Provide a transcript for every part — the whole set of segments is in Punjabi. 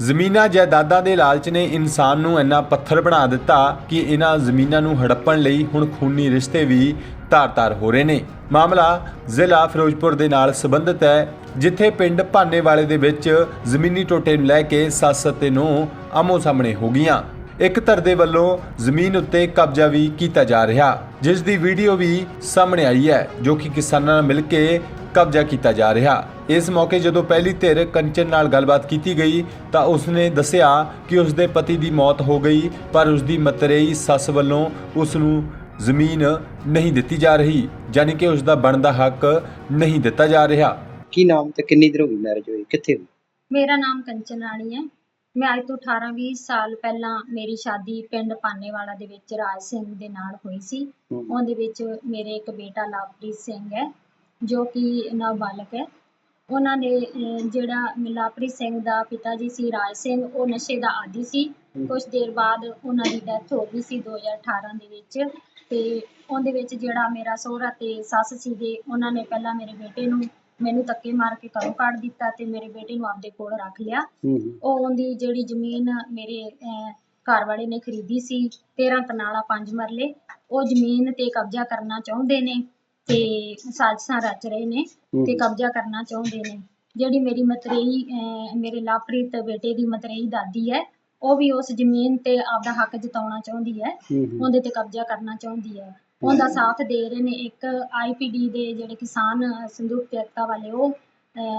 ਜ਼ਮੀਨਾਂ ਜਾਇਦਾਦਾਂ ਦੇ ਲਾਲਚ ਨੇ ਇਨਸਾਨ ਨੂੰ ਇੰਨਾ ਪੱਥਰ ਬਣਾ ਦਿੱਤਾ ਕਿ ਇਹਨਾਂ ਜ਼ਮੀਨਾਂ ਨੂੰ ਹੜੱਪਣ ਲਈ ਹੁਣ ਖੂਨੀ ਰਿਸ਼ਤੇ ਵੀ ਧਾਰ-ਧਾਰ ਹੋ ਰਹੇ ਨੇ। ਮਾਮਲਾ ਜ਼ਿਲ੍ਹਾ ਫਿਰੋਜ਼ਪੁਰ ਦੇ ਨਾਲ ਸੰਬੰਧਿਤ ਹੈ, ਜਿੱਥੇ ਪਿੰਡ ਭਾਨੇ ਵਾਲੇ ਦੇ ਵਿੱਚ ਜ਼ਮੀਨੀ ਟੋਟੇ ਨੂੰ ਲੈ ਕੇ ਸੱਸ ਅਤੇ ਨੂੰਹ ਆਮੋ ਸਾਹਮਣੇ ਹੋ ਗਈਆਂ। ਇੱਕ ਧਰ ਦੇ ਵੱਲੋਂ ਜ਼ਮੀਨ ਉੱਤੇ ਕਬਜ਼ਾ ਵੀ ਕੀਤਾ ਜਾ ਰਿਹਾ, ਜਿਸ ਦੀ ਵੀਡੀਓ ਵੀ ਸਾਹਮਣੇ ਆਈ ਹੈ, ਜੋ ਕਿ ਕਿਸਾਨਾਂ ਨਾਲ ਮਿਲ ਕੇ ਕਬਜ਼ਾ ਕੀਤਾ ਜਾ ਰਿਹਾ। ਇਸ ਮੌਕੇ ਜਦੋਂ ਪਹਿਲੀ ਧਿਰ ਕੰਚਨ ਨਾਲ ਗੱਲਬਾਤ ਕੀਤੀ ਗਈ ਤਾਂ ਉਸਨੇ ਦੱਸਿਆ ਕਿ ਉਸਦੇ ਪਤੀ ਦੀ ਮੌਤ ਹੋ ਗਈ ਪਰ ਉਸਦੀ ਮਤਰੇਈ ਸੱਸ ਵੱਲੋਂ ਉਸ ਨੂੰ ਜ਼ਮੀਨ ਨਹੀਂ ਦਿੱਤੀ ਜਾ ਰਹੀ ਯਾਨੀ ਕਿ ਉਸ ਦਾ ਬਣਦਾ ਹੱਕ ਨਹੀਂ ਦਿੱਤਾ ਜਾ ਰਿਹਾ। ਕੀ ਨਾਮ ਤੇ ਕਿੰਨੀ ਦੇਰ ਹੋ ਗਈ ਮੈਰਿਜ ਹੋਈ? ਕਿੱਥੇ ਹੋਈ? ਮੇਰਾ ਨਾਮ ਕੰਚਨ ਰਾਣੀ ਹੈ। ਮੈਂ ਅੱਜ ਤੋਂ 18-20 ਸਾਲ ਪਹਿਲਾਂ ਮੇਰੀ ਸ਼ਾਦੀ ਪਿੰਡ ਪਾਨੇਵਾਲਾ ਦੇ ਵਿੱਚ ਰਾਜ ਸਿੰਘ ਦੇ ਨਾਲ ਹੋਈ ਸੀ। ਹਮ, ਉਹਦੇ ਵਿੱਚ ਮੇਰੇ ਇੱਕ ਬੇਟਾ ਲਵਪ੍ਰੀਤ ਸਿੰਘ ਹੈ ਜੋ ਕਿ ਨਾਬਾਲਗ ਹੈ। ਉਹਨਾਂ ਨੇ ਜਿਹੜਾ ਲਵਪ੍ਰੀਤ ਸਿੰਘ ਦਾ ਪਿਤਾ ਜੀ ਸੀ ਰਾਜ ਸਿੰਘ ਉਹ ਨਸ਼ੇ ਦਾ ਆਦੀ ਸੀ। ਕੁਝ ਦੇਰ ਬਾਅਦ ਉਹਨਾਂ ਦੀ ਡੈਥ ਹੋ ਗਈ ਸੀ 2018 ਦੇ ਵਿੱਚ। ਤੇ ਉਹਦੇ ਵਿੱਚ ਜਿਹੜਾ ਮੇਰਾ ਸਹੁਰਾ ਤੇ ਸੱਸ ਸੀਗੇ ਉਹਨਾਂ ਨੇ ਪਹਿਲਾਂ ਮੇਰੇ ਬੇਟੇ ਨੂੰ ਮੈਨੂੰ ਧੱਕੇ ਮਾਰ ਕੇ ਘਰੋਂ ਕੱਢ ਦਿੱਤਾ ਤੇ ਮੇਰੇ ਬੇਟੇ ਨੂੰ ਆਪਦੇ ਕੋਲ ਰੱਖ ਲਿਆ। ਉਹ ਉਹਦੀ ਜਿਹੜੀ ਜ਼ਮੀਨ ਮੇਰੇ ਅਹ, ਘਰ ਵਾਲੇ ਨੇ ਖਰੀਦੀ ਸੀ 13 ਕਨਾਲਾ 5 ਮਰਲੇ ਉਹ ਜ਼ਮੀਨ ਤੇ ਕਬਜ਼ਾ ਕਰਨਾ ਚਾਹੁੰਦੇ ਨੇ। ਤੇ ਸਾਜ਼ਿਸ਼ਾਂ ਰਚ ਰਹੇ ਨੇ ਤੇ ਕਬਜ਼ਾ ਕਰਨਾ ਚਾਹੁੰਦੇ ਨੇ। ਜਿਹੜੀ ਮੇਰੀ ਮਤਰੇਈ ਅਹ, ਮੇਰੇ ਲਾਪ੍ਰੀਤ ਬੇਟੇ ਦੀ ਮਤਰੇਈ ਦਾਦੀ ਹੈ ਉਹ ਵੀ ਉਸ ਜ਼ਮੀਨ ਤੇ ਆਪਦਾ ਹੱਕ ਜਤਾਉਣਾ ਚਾਹੁੰਦੀ ਹੈ। ਉਹਦੇ ਤੇ ਕਬਜ਼ਾ ਕਰਨਾ ਚਾਹੁੰਦੀ ਹੈ। ਉਹਦਾ ਸਾਥ ਦੇ ਰਹੇ ਨੇ ਇੱਕ ਆਈਪੀਡੀ ਦੇ ਜਿਹੜੇ ਕਿਸਾਨ ਸੰਯੁਕਤ ਏਕਤਾ ਵਾਲੇ ਉਹ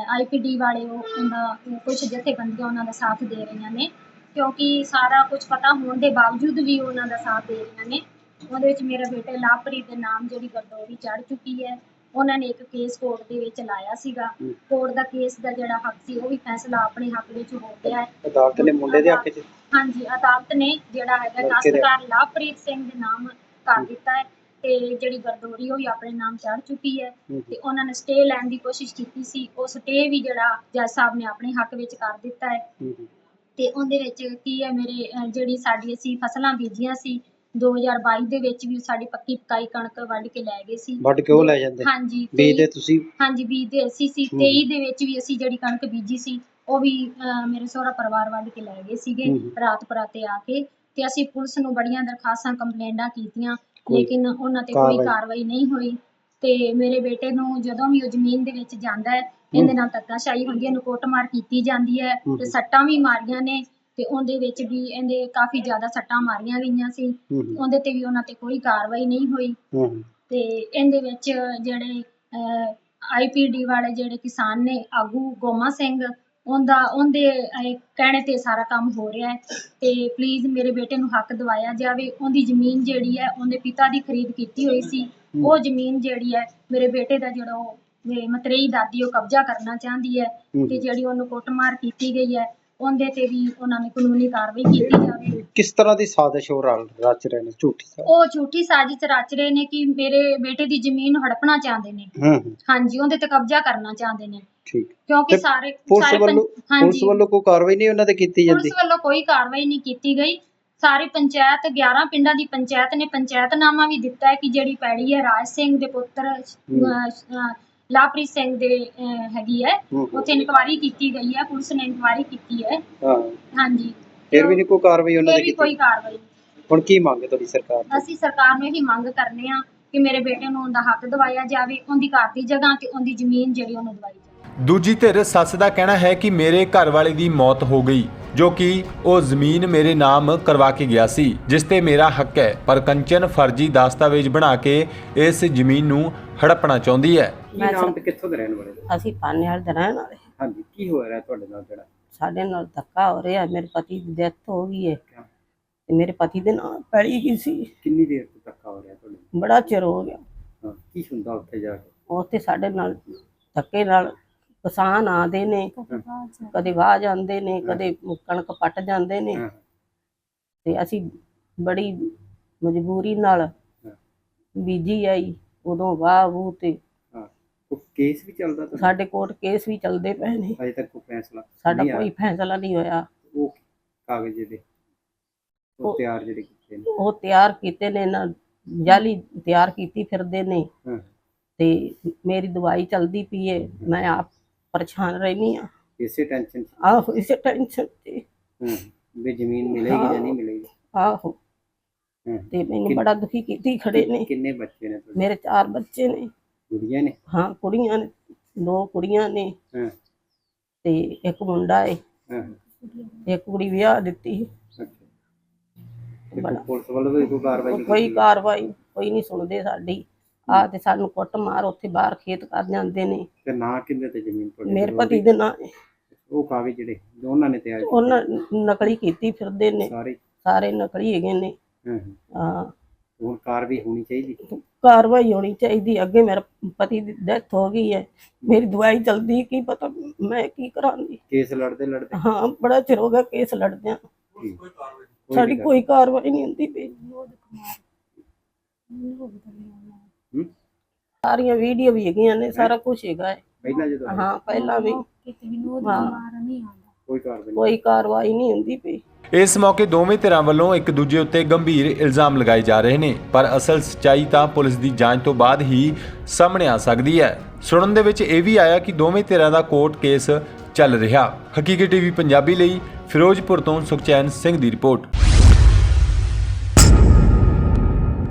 ਆਈਪੀਡੀ ਵਾਲੇ ਉਹ ਉਹਦਾ ਕੁਝ ਜਥੇਬੰਦੀਆਂ ਉਹਨਾਂ ਦਾ ਸਾਥ ਦੇ ਰਹੀਆਂ ਨੇ। ਕਿਉਂਕਿ ਸਾਰਾ ਕੁਝ ਪਤਾ ਹੋਣ ਦੇ ਬਾਵਜੂਦ ਵੀ ਉਹਨਾਂ ਦਾ ਸਾਥ ਦੇ ਰਹੀਆਂ ਨੇ। ਉਹਦੇ ਵਿੱਚ ਮੇਰਾ ਬੇਟਾ ਲਾਪ੍ਰੀਤ ਦੇ ਨਾਮ ਜਿਹੜੀ ਗਰਦੋਰੀ ਚੜ ਚੁੱਕੀ ਹੈ ਉਹਨਾਂ ਨੇ ਇੱਕ ਕੇਸ ਕੋਰਟ ਦੇ ਵਿੱਚ ਲਾਇਆ ਸੀਗਾ। ਕੋਰਟ ਦਾ ਕੇਸ ਦਾ ਜਿਹੜਾ ਹੱਕ ਸੀ ਉਹ ਵੀ ਫੈਸਲਾ ਆਪਣੇ ਹੱਕ ਵਿੱਚ ਹੋ ਗਿਆ ਹੈ। ਅਦਾਲਤ ਨੇ ਮੁੰਡੇ ਦੇ ਹੱਕ 'ਚ? ਹਾਂਜੀ ਅਦਾਲਤ ਨੇ ਜਿਹੜਾ ਹੈਗਾ ਕਾਸ਼ਤਕਾਰ ਲਵਪ੍ਰੀਤ ਸਿੰਘ ਦੇ ਨਾਮ ਕਰ ਦਿੱਤਾ ਹੈ ਤੇ ਜਿਹੜੀ ਗਰਦੋਰੀ ਉਹ ਵੀ ਆਪਣੇ ਨਾਮ ਚੜ ਚੁੱਕੀ ਹੈ। ਤੇ ਉਹਨਾਂ ਨੇ ਸਟੇ ਲੈਣ ਦੀ ਕੋਸ਼ਿਸ਼ ਕੀਤੀ ਸੀ। ਉਹ ਸਟੇ ਵੀ ਜਿਹੜਾ ਜੱਜ ਸਾਹਿਬ ਨੇ ਆਪਣੇ ਹੱਕ ਵਿੱਚ ਕਰ ਦਿੱਤਾ ਹੈ। ਤੇ ਉਹਦੇ ਵਿੱਚ ਕੀ ਹੈ ਮੇਰੇ ਜਿਹੜੀ ਸਾਡੀ ਅਸੀਂ ਫਸਲਾਂ ਬੀਜੀਆਂ ਸੀ 2022 ਦੇ ਵਿੱਚ ਵੀ ਸਾਡੀ ਪੱਕੀ ਪਕਾਈ ਕਣਕ ਵੱਢ ਕੇ ਲੈ ਗਏ ਸੀ। ਵੱਢ ਕੇ ਉਹ ਲੈ ਜਾਂਦੇ? ਹਾਂਜੀ ਬੀਜ ਦੇ ਤੇ- ਤੁਸੀਂ? ਹਾਂਜੀ ਬੀਜਦੇ ਅਸੀਂ ਸੀ। ਹਮ। 23 ਦੇ ਵਿੱਚ ਵੀ ਅਸੀਂ ਜਿਹੜੀ ਕਣਕ ਬੀਜੀ ਸੀ ਉਹ ਵੀ ਮੇਰੇ ਸਹੁਰਾ ਪਰਿਵਾਰ ਵੱਢ ਕੇ ਲੈ ਗਏ ਸੀਗੇ। ਰਾਤ ਪਰਾਤੇ ਆ ਕੇ। ਤੇ ਅਸੀਂ ਪੁਲਿਸ ਨੂੰ ਬੜੀਆਂ ਦਰਖਾਸਤਾਂ ਕੰਪਲੇਂਟਾਂ ਕੀਤੀਆਂ ਲੇਕਿਨ ਉਹਨਾਂ ਤੇ ਕੋਈ ਕਾਰਵਾਈ- ਨਹੀਂ ਹੋਈ। ਤੇ ਮੇਰੇ ਬੇਟੇ ਨੂੰ ਜਦੋਂ ਵੀ ਉਹ ਜ਼ਮੀਨ ਦੇ ਵਿੱਚ ਜਾਂਦਾ ਹੈ ਇਹਦੇ ਨਾਲ ਧੱਕਾਸ਼ਾਹੀ ਹੁੰਦੀ ਹੈ ਇਹਨੂੰ ਕੁੱਟਮਾਰ ਕੀਤੀ ਜਾਂਦੀ ਹੈ। ਤੇ ਸੱਟਾਂ ਵੀ ਮਾਰੀਆਂ ਨੇ। ਤੇ ਉਹਦੇ ਵਿੱਚ ਵੀ ਇਹਦੇ ਕਾਫੀ ਜ਼ਿਆਦਾ ਸੱਟਾਂ ਮਾਰੀਆਂ ਗਈਆਂ ਸੀ। ਹਮ, ਉਹਦੇ ਤੇ ਵੀ ਉਹਨਾਂ ਤੇ ਕੋਈ ਕਾਰਵਾਈ ਨਹੀਂ ਹੋਈ। ਤੇ ਇਹਦੇ ਵਿੱਚ ਜਿਹੜੇ ਆਈਪੀਡੀ ਵਾਲੇ ਜਿਹੜੇ ਕਿਸਾਨ ਨੇ ਆਗੂ ਗੋਮਾ ਸਿੰਘ ਉਹਦਾ ਉਹਦੇ ਕਹਿਣੇ ਤੇ ਸਾਰਾ ਕੰਮ ਹੋ ਰਿਹਾ ਹੈ। ਤੇ ਪਲੀਜ਼ ਮੇਰੇ ਬੇਟੇ ਨੂੰ ਹੱਕ ਦਿਵਾਇਆ ਜਾਵੇ। ਉਹਦੀ ਜ਼ਮੀਨ ਜਿਹੜੀ ਹੈ ਉਹਦੇ ਪਿਤਾ ਦੀ ਖਰੀਦ ਕੀਤੀ ਹੋਈ ਸੀ। ਉਹ ਜ਼ਮੀਨ ਜਿਹੜੀ ਹੈ ਮੇਰੇ ਬੇਟੇ ਦਾ ਜਿਹੜਾ ਉਹ ਮਤਰੇਈ ਦਾਦੀ ਉਹ ਕਬਜ਼ਾ ਕਰਨਾ ਚਾਹੁੰਦੀ ਹੈ। ਤੇ ਜਿਹੜੀ ਉਹਨੂੰ ਕੁੱਟਮਾਰ ਕੀਤੀ ਗਈ ਹੈ ਉਹਦੇ ਤੇ ਵੀ ਉਹਨਾਂ ਨੇ ਕਾਨੂੰਨੀ ਕਾਰਵਾਈ ਕੀਤੀ ਜਾਵੇ। ਕਿਸ ਤਰ੍ਹਾਂ ਦੀ ਸਾਜ਼ਿਸ਼ ਹੋ ਰਲ ਰਚ ਰਹੇ ਨੇ ਝੂਠੀ ਸਾਜ਼ਿਸ਼? ਉਹ ਝੂਠੀ ਸਾਜ਼ਿਸ਼ ਰਚ ਰਹੇ ਨੇ ਕਿ ਮੇਰੇ ਬੇਟੇ ਦੀ ਜ਼ਮੀਨ ਹੜਪਣਾ ਚਾਹੁੰਦੇ ਨੇ। ਹਮ ਹਮ, ਹਾਂਜੀ ਉਹਦੇ ਤੇ ਕਬਜ਼ਾ ਕਰਨਾ ਚਾਹੁੰਦੇ ਨੇ। ਠੀਕ। ਕਿਉਂਕਿ ਤੇ ਸਾਰੇ ਪੁਲਿਸ ਸਾਰੇ ਪੰ- ਵੱਲੋਂ ਪੁਲਿਸ ਹਾਂਜੀ। ਵੱਲੋਂ ਕੋਈ ਕਾਰਵਾਈ ਨਹੀਂ ਉਹਨਾਂ ਤੇ ਕੀਤੀ ਜਾਂਦੀ? ਪੁਲਿਸ ਵੱਲੋਂ ਕੋਈ ਕਾਰਵਾਈ ਨਹੀਂ ਕੀਤੀ ਗਈ। ਸਾਰੀ ਪੰਚਾਇਤ 11 ਪਿੰਡਾਂ ਦੀ ਪੰਚਾਇਤ ਨੇ ਪੰਚਾਇਤਨਾਮਾ ਵੀ ਦਿੱਤਾ ਹੈ ਕਿ ਜਿਹੜੀ ਪੈੜੀ ਹੈ ਰਾਜ ਸਿੰਘ ਦੇ ਪੁੱਤਰ ਅਹ, ਅਹ, ਲਾਪ੍ਰੀਤ ਸਿੰਘ ਦੇ ਅਹ, ਹੈਗੀ ਹੈ। ਉੱਥੇ ਇਨਕੁਆਇਰੀ ਕੀਤੀ ਗਈ ਹੈ ਪੁਲਿਸ ਨੇ ਇਨਕੁਆਇਰੀ ਕੀਤੀ ਹੈ। ਹਾਂ। ਹਾਂਜੀ। ਫਿਰ ਵੀ ਨਹੀਂ ਕੋਈ ਕਾਰਵਾਈ ਉਹਨਾਂ ਫਿਰ ਤੇ ਵੀ ਕੋਈ ਕੀਤੀ? ਕਾਰਵਾਈ ਨਹੀਂ। ਹੁਣ ਕੀ ਮੰਗ ਹੈ ਤੁਹਾਡੀ ਸਰਕਾਰ ਤੋਂ? ਅਸੀਂ ਸਰਕਾਰ ਨੂੰ ਇਹੀ ਮੰਗ ਕਰਨੇ ਆ ਕਿ ਮੇਰੇ ਬੇਟੇ ਨੂੰ ਉਹਦਾ ਹੱਕ ਦਿਵਾਇਆ ਜਾਵੇ ਉਹਦੀ ਘਰ ਦੀ ਜਗ੍ਹਾ ਤੇ ਉਹਦੀ ਜ਼ਮੀਨ ਜਿਹੜੀ ਉਹਨੂੰ ਦਿਵਾਈ ਜਾਵੇ। ਦੂਜੀ ਧਿਰ ਸੱਸ ਦਾ ਕਹਿਣਾ ਹੈ ਕਿ ਮੇਰੇ ਘਰ ਵਾਲੇ ਦੀ ਮੌਤ ਹੋ ਗਈ। ਜੋ ਕਿ ਉਹ ਜ਼ਮੀਨ ਮੇਰੇ ਨਾਮ ਕਰਵਾ ਕੇ ਗਿਆ ਸੀ ਜਿਸ ਤੇ ਮੇਰਾ ਹੱਕ ਹੈ। ਪਰ ਕੰਚਨ ਫਰਜ਼ੀ ਦਸਤਾਵੇਜ਼ ਬਣਾ ਕੇ ਇਸ ਜ਼ਮੀਨ ਨੂੰ ਹੜਪਣਾ ਚਾਹੁੰਦੀ ਹੈ। ਕੀ ਨਾਮ ਤੇ ਕਿੱਥੋਂ ਦੇ ਰਹਿਣ ਵਾਲੇ? ਹੋ? ਅਸੀਂ ਪਾਨੇ ਵਾਲੇ ਦੇ ਰਹਿਣ ਵਾਲੇ। ਹਾਂਜੀ ਕੀ ਹੋ ਰਿਹਾ ਤੁਹਾਡੇ ਨਾਲ ਜਿਹੜਾ? ਸਾਡੇ ਨਾਲ ਧੱਕਾ ਹੋ ਰਿਹਾ ਮੇਰੇ ਪਤੀ ਦੀ ਡੈਥ ਹੋ ਗਈ ਹੈ। ਕਿਆ? ਤੇ ਮੇਰੇ ਪਤੀ ਦੇ ਨਾਲ ਪੈਲੀ ਗਈ ਸੀ। ਕਿੰਨੀ ਦੇਰ ਤੋਂ ਧੱਕਾ ਹੋ ਰਿਹਾ ਤੁਹਾਡੇ ਬੜਾ ਚਿਰ ਹੋ ਗਿਆ। ਹਾਂ ਕੀ ਹੁੰਦਾ ਉੱਥੇ ਜਾ ਕੇ? ਉੱਥੇ ਸਾਡੇ ਨਾਲ ਧੱਕੇ ਨਾਲ ਕਿਸਾਨ ਆਉਂਦੇ ਨੇ ਕਦੇ ਵਾਹ ਜਾਂਦੇ ਨੇ। ਕਦੇ ਕਣਕ ਪੱਟ ਜਾਂਦੇ ਨੇ। ਤੇ ਅਸੀਂ ਬੜੀ ਮਜਬੂਰੀ ਨਾਲ ਬੀਜੀ ਆਈ ਉਦੋਂ ਵਾਹ ਵੂ ਤੇ। ਕੇਸ ਵੀ ਚੱਲਦਾ ਤਾਂ? ਸਾਡੇ ਕੋਰਟ ਕੇਸ ਵੀ ਚੱਲਦੇ ਪਏ ਨੇ। ਅਜੇ ਤੱਕ ਕੋਈ ਫੈਸਲਾ ਸਾਡਾ। ਕੋਈ ਫੈਸਲਾ ਨਹੀਂ ਹੋਇਆ। ਉਹ ਕਾਗਜ਼ ਜਿਹਦੇ ਉਹ ਤਿਆਰ ਜਿਹੜੇ ਕੀਤੇ ਨੇ। ਉਹ ਤਿਆਰ ਕੀਤੇ ਨੇ ਨਾ ਜਾਲੀ ਤਿਆਰ ਕੀਤੀ ਫਿਰਦੇ ਨੇ। ਤੇ ਮੇਰੀ ਦਵਾਈ ਚਲਦੀ ਪਈ ਏ ਮੈਂ ਆਪ ਪਰੇਸ਼ਾਨ ਰਹਿਨੀ ਆ। ਇਸੇ ਟੈਨਸ਼ਨ ਆਹੋ ਇਸੇ ਟੈਨਸ਼ਨ ਤੇ। ਹੂੰ ਵੀ ਜ਼ਮੀਨ ਮਿਲੇਗੀ ਜਾਂ ਨਹੀਂ ਮਿਲੇਗੀ? ਆਹੋ। ਹੂੰ। ਤੇ ਮੈਨੂੰ ਬੜਾ ਦੁਖੀ ਕੀਤੀ ਖੜੇ ਨੇ। ਕਿੰਨੇ ਬੱਚੇ ਨੇ ਤੁਹਾਡੇ? ਮੇਰੇ ਚਾਰ ਬੱਚੇ ਨੇ। ਕੁੜੀਆਂ ਨੇ? ਹਾਂ ਕੁੜੀਆਂ ਨੇ। ਦੋ ਕੁੜੀਆਂ ਨੇ। ਹਾਂ। ਤੇ ਇੱਕ ਮੁੰਡਾ ਏ। ਹਾਂ। ਇੱਕ ਕੁੜੀ ਵਿਆਹ ਦਿੱਤੀ। ਅੱਛਾ। ਤੇ ਕੋਈ ਪੁਲਿਸ ਵੱਲੋਂ ਵੀ ਕੋਈ ਕਾਰਵਾਈ ਕੋਈ? ਕਾਰਵਾਈ ਕੋਈ ਨਹੀਂ ਸੁਣਦੇ ਸਾਡੀ। ਆ ਤੇ ਸਾਨੂੰ ਕੁੱਟ ਮਾਰ ਉੱਥੇ ਬਾਹਰ ਖੇਤ ਕਰ ਜਾਂਦੇ ਨੇ। ਤੇ ਨਾ ਕਿੰਦੇ ਤੇ ਜ਼ਮੀਨ ਤੁਹਾਡੇ ਮੇਰੇ ਪਤੀ ਦੇ? ਨਾਂ। ਉਹ ਕਾਗਜ਼ ਜਿਹੜੇ ਦੋਨਾਂ ਨੇ ਤਿਆਰ ਉਹਨਾਂ ਨਕਲੀ ਕੀਤੀ ਫਿਰਦੇ ਨੇ। ਸਾਰੇ? ਸਾਰੇ ਨਕਲੀ ਹੈਗੇ ਨੇ। ਹਾਂ ਹੁਣ ਕਾਰਵਾਈ ਹੋਣੀ ਚਾਹੀਦੀ? ਕਾਰਵਾਈ ਹੋਣੀ ਚਾਹੀਦੀ ਅੱਗੇ ਮੇਰਾ ਪਤੀ ਦੀ ਡੈਥ ਹੋ ਗਈ ਹੈ। ਮੇਰੀ ਦਵਾਈ ਚਲਦੀ ਕੀ ਪਤਾ ਮੈਂ ਕੀ ਕਰਾਂਗੀ। ਕੇਸ ਲੜਦੇ ਲੜਦੇ? ਹਾਂ ਬੜਾ ਚਿਰ ਹੋ ਗਿਆ ਕੇਸ ਲੜਦਿਆਂ। ਸਾਡੀ ਕੋਈ ਕਾਰਵਾਈ ਨਹੀਂ ਹੁੰਦੀ ਹੂੰ? ਸਾਰੀਆਂ ਵੀਡੀਓ ਵੀ ਹੈਗੀਆਂ ਨੇ ਸਾਰਾ ਕੁਝ ਹੈਗਾ ਹੈ। ਪਹਿਲਾਂ ਜਦੋਂ ਆਏ, ਹਾਂ ਪਹਿਲਾਂ ਵੀ। ਹਾਂ। ਕੋਈ ਕਾਰਵਾਈ ਨਹੀਂ। ਕੋਈ ਕਾਰਵਾਈ ਨਹੀਂ ਹੁੰਦੀ ਪਈ। ਇਸ ਮੌਕੇ ਦੋਵੇਂ ਧਿਰਾਂ ਵੱਲੋਂ ਇੱਕ ਦੂਜੇ ਉੱਤੇ ਗੰਭੀਰ ਇਲਜ਼ਾਮ ਲਗਾਏ ਜਾ ਰਹੇ ਨੇ ਪਰ ਅਸਲ ਸਚਾਈ ਤਾਂ ਪੁਲਿਸ ਦੀ ਜਾਂਚ ਤੋਂ ਬਾਅਦ ਹੀ ਸਾਹਮਣੇ ਆ ਸਕਦੀ ਹੈ। ਸੁਣਨ ਦੇ ਵਿੱਚ ਇਹ ਵੀ ਆਇਆ ਕਿ ਦੋਵੇਂ ਧਿਰਾਂ ਦਾ ਕੋਰਟ ਕੇਸ ਚੱਲ ਰਿਹਾ। ਹਕੀਕੀ ਟੀਵੀ ਪੰਜਾਬੀ ਲਈ ਫਿਰੋਜ਼ਪੁਰ ਤੋਂ ਸੁਖਚੈਨ ਸਿੰਘ ਦੀ ਰਿਪੋਰਟ।